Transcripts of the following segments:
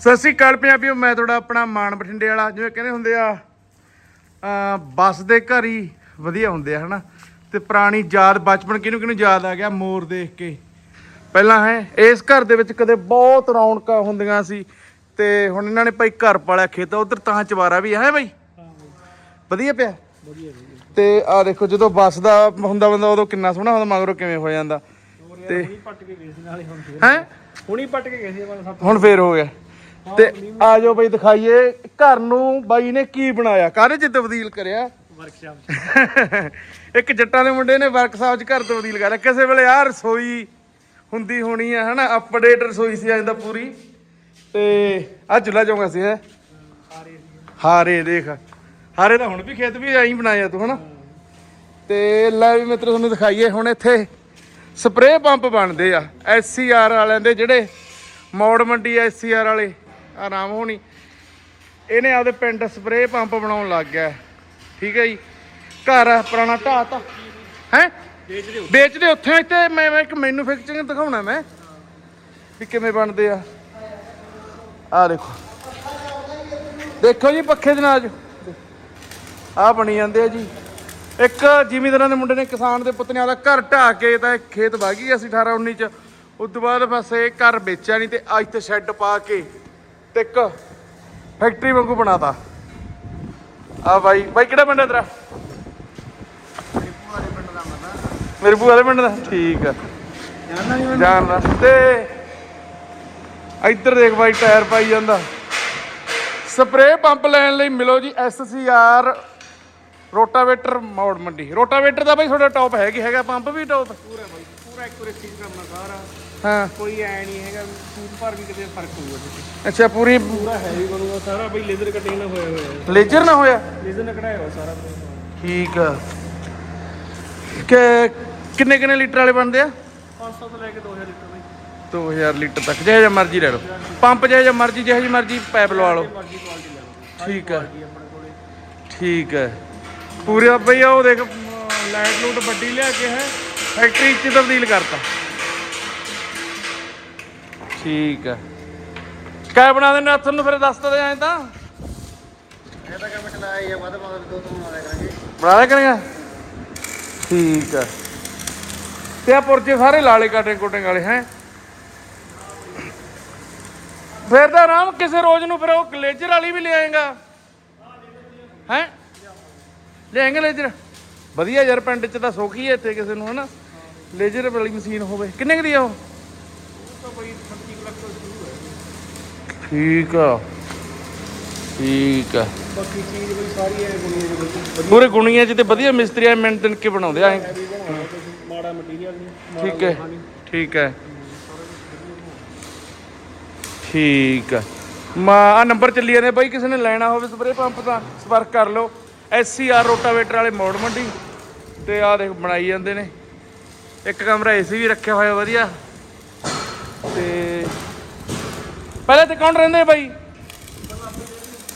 ਸਤਿ ਸ਼੍ਰੀ ਅਕਾਲ ਪੰਜਾਬੀਓ ਮੈਂ ਤੁਹਾਡਾ ਆਪਣਾ ਮਾਨ ਬਠਿੰਡੇ ਵਾਲਾ ਜਿਵੇਂ ਕਹਿੰਦੇ ਹੁੰਦੇ ਆ ਬੱਸ ਦੇ ਘਰ ਹੀ ਵਧੀਆ ਹੁੰਦੇ ਆ ਹਨਾ? ਤੇ ਪੁਰਾਣੀ ਯਾਦ ਬਚਪਨ ਕਿਹਨੂੰ ਕਿਹਨੂੰ ਯਾਦ ਆ ਗਿਆ? ਮੋਰ ਦੇਖ ਕੇ। ਪਹਿਲਾਂ ਹੈ ਇਸ ਘਰ ਦੇ ਵਿੱਚ ਕਦੇ ਬਹੁਤ ਰੌਣਕਾਂ ਹੁੰਦੀਆਂ ਸੀ ਤੇ ਹੁਣ ਇਹਨਾਂ ਨੇ ਭਾਈ ਘਰ ਪਾਲਿਆ ਖੇਤ ਉਧਰ ਤਾਂ ਚਵਾਰਾ ਵੀ ਹੈ ਭਾਈ ਵਧੀਆ ਪਿਆ? ਵਧੀਆ ਤੇ ਆ ਦੇਖੋ ਜਦੋਂ ਬੱਸ ਦਾ ਹੁੰਦਾ ਬੰਦਾ ਉਦੋਂ ਕਿੰਨਾ ਸੋਹਣਾ ਹੁੰਦਾ ਮਗਰੋਂ ਕਿਵੇਂ ਹੋ ਜਾਂਦਾ। ਤੇ ਹੁਣੀ ਪੱਟ ਕੇ ਗਏ ਸੀ ਨਾਲੇ ਹੁਣ ਹੈ? ਹੁਣੀ ਪੱਟ ਕੇ ਗਏ ਸੀ ਹੁਣ ਫੇਰ ਹੋ ਗਿਆ। ਤੇ ਆ ਜਾਓ ਬਈ ਦਿਖਾਈਏ ਘਰ ਨੂੰ ਬਾਈ ਨੇ ਕੀ ਬਣਾਇਆ? ਕਾਹਦੇ ਚ ਤਬਦੀਲ ਕਰਿਆ? ਵਰਕਸ਼ਾਪ ਇੱਕ ਜੱਟਾਂ ਦੇ ਮੁੰਡੇ ਨੇ ਵਰਕਸ਼ਾਪ 'ਚ ਘਰ ਤਬਦੀਲ ਕਰਿਆ। ਕਿਸੇ ਵੇਲੇ ਆ ਰਸੋਈ ਹੁੰਦੀ ਹੋਣੀ ਆ ਹਨਾ? ਅਪਡੇਟ ਰਸੋਈ ਸੀ ਜਾਂਦਾ ਪੂਰੀ। ਤੇ ਆ ਚੁੱਲਾ ਚੌਂਗਾ ਸੀ ਹੈ? ਹਾਰੇ। ਦੇਖ। ਹਾਰੇ ਤਾਂ ਹੁਣ ਵੀ ਖੇਤ ਵੀ ਐਂ ਬਣਾਇਆ ਤੂੰ ਹਨਾ? ਤੇ ਲੈ ਵੀ ਮਿੱਤਰ ਤੁਹਾਨੂੰ ਦਿਖਾਈਏ। ਹੁਣ ਇੱਥੇ ਸਪਰੇਅ ਪੰਪ ਬਣਦੇ ਆ ਐਸਸੀਆਰ ਵਾਲਿਆਂ ਦੇ ਜਿਹੜੇ ਮੌੜ ਮੰਡੀ ਐਸਸੀਆਰ ਵਾਲੇ। ਆਰਾਮ ਹੋਣੀ। ਇਹਨੇ ਆਪਦੇ ਪਿੰਡ ਸਪਰੇਅ ਪੰਪ ਬਣਾਉਣ ਲੱਗ ਗਿਆ। ਠੀਕ ਹੈ ਜੀ। ਘਰ ਪੁਰਾਣਾ ਢਾਹ ਤਾ। ਹੈ? ਵੇਚਦੇ ਉੱਥੇ। ਇੱਥੇ ਮੈਂ ਇੱਕ ਮੈਨੂਫੈਕਚਰਿੰਗ ਦਿਖਾਉਣਾ ਮੈਂ। ਵੀ ਕਿਵੇਂ ਬਣਦੇ ਆ। ਆ ਦੇਖੋ। ਦੇਖੋ ਜੀ ਪੱਖੇ ਦੇ ਨਾਲ। ਆ ਬਣੀ ਜਾਂਦੇ ਆ ਜੀ। ਇੱਕ ਜ਼ਿਮੀਂਦਾਰਾਂ ਦੇ ਮੁੰਡੇ ਨੇ ਕਿਸਾਨ ਦੇ ਪੁੱਤ ਨੇ ਆਦਾ ਘਰ ਢਾਹ ਕੇ ਤਾਂ ਖੇਤ ਵਾਗੀ ਗਿਆ ਸੀ 18 19 ਚ। ਉਸ ਤੋਂ ਬਾਅਦ ਇਹ ਘਰ ਵੇਚਿਆ ਨਹੀਂ ਤੇ ਅੱਜ ਤੇ ਸ਼ੈੱਡ ਪਾ ਕੇ ਤੇ ਇੱਕ ਫੈਕਟਰੀ ਵਾਂਗੂ ਬਣਾਤਾ। ਆ ਬਾਈ ਬਾਈ ਕਿਹੜਾ ਪਿੰਡ ਹੈ ਤੇਰਾ? ਮੇਰੇ ਭੂਆ ਦੇ ਪਿੰਡ ਦਾ। ਠੀਕ ਆ। ਜਾਣਦਾ। ਤੇ ਇੱਧਰ ਦੇਖ ਬਾਈ, ਟਾਇਰ ਪਾਈ ਜਾਂਦਾ। ਸਪਰੇਅ ਪੰਪ ਲੈਣ ਲਈ ਮਿਲੋ ਜੀ ਐਸਸੀਆਰ ਰੋਟਾਵੇਟਰ ਮੌੜ ਮੰਡੀ। ਰੋਟਾਵੇਟਰ ਦਾ ਬਾਈ ਤੁਹਾਡਾ ਟੌਪ ਹੈਗੀ, ਹੈਗਾ ਪੰਪ ਵੀ ਟੌਪ ਪੂਰਾ ਬਾਈ ਪੂਰਾ ਐਕੂਰੇਸੀ ਕਰਨਾ ਸਾਰਾ। ਹਾਂ। ਕੋਈ ਐ ਨਹੀਂ ਹੈਗਾ ਸੂਟ ਪਰ ਵੀ ਕਿਤੇ ਫ਼ਰਕ ਹੋਊਗਾ ਉਹਦੇ 'ਚ। ਅੱਛਾ ਪੂਰੀ ਪੂਰਾ ਹੈਵੀ ਬਣੂਗਾ ਸਾਰਾ ਬਈ ਲੇਜ਼ਰ ਕਟਿੰਗ ਨਾਲ ਹੋਇਆ ਹੋਇਆ। ਹੈ ਲੇਜਰ ਨਾ ਹੋਇਆ? ਲੇਜ਼ਰ ਨਾਲ ਕਢਾਇਆ ਹੋਇਆ ਸਾਰਾ। ਠੀਕ ਆ। ਕਿ ਕਿੰਨੇ ਕਿੰਨੇ ਲੀਟਰ ਵਾਲੇ ਬਣਦੇ ਆ? 500 ਤੋਂ ਲੈ ਕੇ 2000 ਲੀਟਰ ਬਈ 2000 ਲੀਟਰ ਤੱਕ ਜਿਹੋ ਜਿਹਾ ਮਰਜ਼ੀ ਲੈ ਲਓ। ਪੰਪ ਜਿਹੋ ਜਿਹਾ ਮਰਜ਼ੀ ਜਿਹੋ ਜਿਹੀ ਮਰਜ਼ੀ ਪਾਈਪ ਲਵਾ ਲਓ। ਠੀਕ ਆ। ਠੀਕ ਹੈ ਪੂਰਾ ਬਈ ਉਹ ਦੇਖ ਲਾਈਟ ਲੂਟ ਵੱਡੀ ਲਿਆ ਕੇ ਹੈ। ਫੈਕਟਰੀ ਚ ਤਬਦੀਲ ਕਰਤਾ। ਠੀਕ ਹੈ ਕਿਆ ਬਣਾ ਦੇਣਾ ਹੱਥ ਨੂੰ ਫਿਰ ਦੱਸ ਤਾ ਐਂ ਤਾਂ। ਇਹ ਤਾਂ ਕੰਮ ਚਲਾਇਆ ਹੀ ਆ ਵੱਧ ਵੱਧ ਦੋ ਤੋਂ ਬਣਾ ਲਿਆ ਕਰਾਂਗੇ। ਬਣਾ ਦੇ ਕਰਾਂਗਾ? ਠੀਕ ਹੈ ਤੇ ਆ ਪੁਰਜੇ ਸਾਰੇ ਲਾਲੇ ਕਾਟੇ ਕੋਟੇ ਵਾਲੇ ਹੈ? ਫਿਰ ਤਾਂ ਆਰਾਮ ਕਿਸੇ ਰੋਜ਼ ਨੂੰ ਫਿਰ ਉਹ ਗਲੇਜਰ ਵਾਲੀ ਵੀ ਲਿਆਏਗਾ। ਹੈ? ਲਿਆਏਗਾ ਲੇਜਰ ਵਧੀਆ ਯਾਰ ਪਿੰਡ ਚ ਤਾਂ ਸੌਖੀ ਹੈ ਇੱਥੇ ਕਿਸੇ ਨੂੰ ਹਨਾ? ਲੇਜਰ ਵਾਲੀ ਮਸ਼ੀਨ ਹੋਵੇ। ਕਿੰਨੇ ਕੁ ਦੀ ਆ ਉਹ? ਤਾਂ ਬਈ 30 ਲੱਖ ਤੋਂ ਸ਼ੁਰੂ ਹੈ ਠੀਕ ਆ। ਠੀਕ ਆ। ਬਾਕੀ ਚੀਜ਼ ਬਈ ਸਾਰੀ ਐ ਬਣੀ ਹੈ ਬਈ ਪੂਰੇ ਗੁਣੀਆਂ ਚ ਤੇ ਵਧੀਆ ਮਿਸਤਰੀ ਐ ਮੇਨਟੇਨ ਕੇ ਬਣਾਉਂਦੇ ਆ ਮਾੜਾ ਮਟੀਰੀਅਲ ਨਹੀਂ ਠੀਕ ਹੈ ਠੀਕ ਹੈ। ਠੀਕ ਹੈ ਮਾ ਆ ਨੰਬਰ ਚੱਲੀ ਜਾਂਦੇ ਬਾਈ, ਕਿਸੇ ਨੇ ਲੈਣਾ ਹੋਵੇ ਸਪਰੇ ਪੰਪ ਤਾਂ ਸੰਪਰਕ ਕਰ ਲਓ। ਐਸਸੀਆਰ ਰੋਟਾਵੇਟਰ ਵਾਲੇ ਮੋੜ ਮੰਡੀ। ਤੇ ਆ ਦੇਖ, ਬਣਾਈ ਜਾਂਦੇ ਨੇ। ਇੱਕ ਕਮਰਾ ਏਸੀ ਵੀ ਰੱਖਿਆ ਹੋਇਆ ਵਧੀਆ। ਤੇ ਪਹਿਲੇ ਤੇ ਕੌਣ ਰਹਿੰਦੇ ਬਾਈ?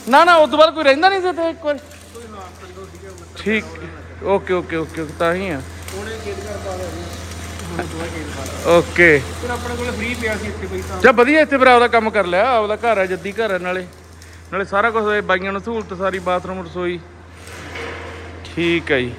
ਨਾ ਨਾ ਉਸ ਤੋਂ ਬਾਅਦ ਕੋਈ ਰਹਿੰਦਾ ਨਹੀਂ ਸੀ ਇੱਥੇ ਇੱਕ ਵਾਰ। ਠੀਕ ਓਕੇ ਓਕੇ ਓਕੇ ਤਾਂ ਹੀ ਆ। ਉਹਨੇ ਪਾ ਲਿਆ ਓਕੇ। ਫਿਰ ਆਪਣੇ ਕੋਲ ਫ੍ਰੀ ਪਿਆ ਸੀ ਇੱਥੇ ਬਈ ਤਾਂ। ਜਾਂ ਵਧੀਆ ਇੱਥੇ ਫਿਰ ਆਪਦਾ ਕੰਮ ਕਰ ਲਿਆ ਆਪਦਾ ਘਰ ਹੈ ਜੱਦੀ ਘਰ ਹੈ ਨਾਲੇ। ਨਾਲੇ ਸਾਰਾ ਕੁਝ ਬਾਈਆਂ ਨੂੰ ਸਹੂਲਤ ਸਾਰੀ ਬਾਥਰੂਮ ਰਸੋਈ। ਠੀਕ ਹੈ ਜੀ।